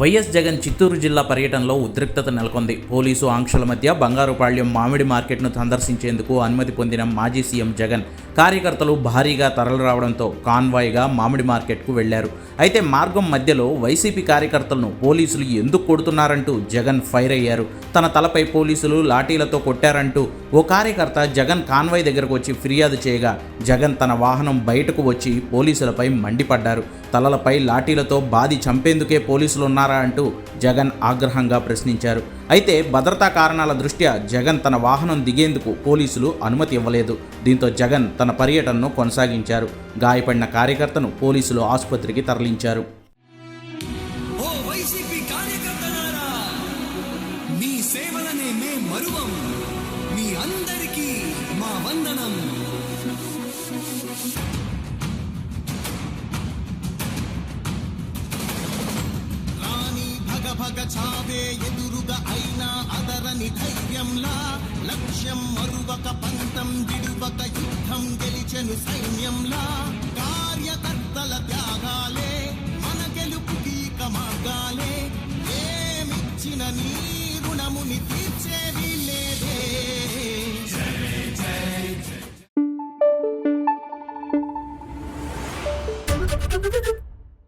YS Jagan Chittoor జిల్లా పర్యటనలో ఉద్రిక్తత నెలకొంది. పోలీసు ఆంక్షల మధ్య బంగారుపాళ్యం మామిడి మార్కెట్ను సందర్శించేందుకు అనుమతి పొందిన మాజీ సీఎం జగన్ కార్యకర్తలు భారీగా తరలిరావడంతో కాన్వాయ్గా మామిడి మార్కెట్కు వెళ్ళారు. అయితే మార్గం మధ్యలో వైసీపీ కార్యకర్తలను పోలీసులు ఎందుకు కొడుతున్నారంటూ జగన్ ఫైర్ అయ్యారు. తన తలపై పోలీసులు లాఠీలతో కొట్టారంటూ ఓ కార్యకర్త జగన్ కాన్వాయ్ దగ్గరకు వచ్చి ఫిర్యాదు చేయగా జగన్ తన వాహనం బయటకు వచ్చి పోలీసులపై మండిపడ్డారు. తలలపై లాఠీలతో బాధి చంపేందుకే పోలీసులు ఉన్నారా అంటూ జగన్ ఆగ్రహంగా ప్రశ్నించారు. అయితే భద్రతా కారణాల దృష్ట్యా జగన్ తన వాహనం దిగేందుకు పోలీసులు అనుమతి ఇవ్వలేదు. దీంతో జగన్ తన పర్యటనను కొనసాగించారు. గాయపడిన కార్యకర్తను పోలీసులు ఆసుపత్రికి తరలించారు. మీ సేవలనే మే మరువం. మీ అందరికీ మా వందనం. రాణి భగ భగ చావే ఎదు రక్షను సైన్యంలా కార్యకర్తల త్యాగాలే మన గెలుపుకి మార్గాలే ఏమిచ్చిన నీ గుణముని తీర్చేది లేదే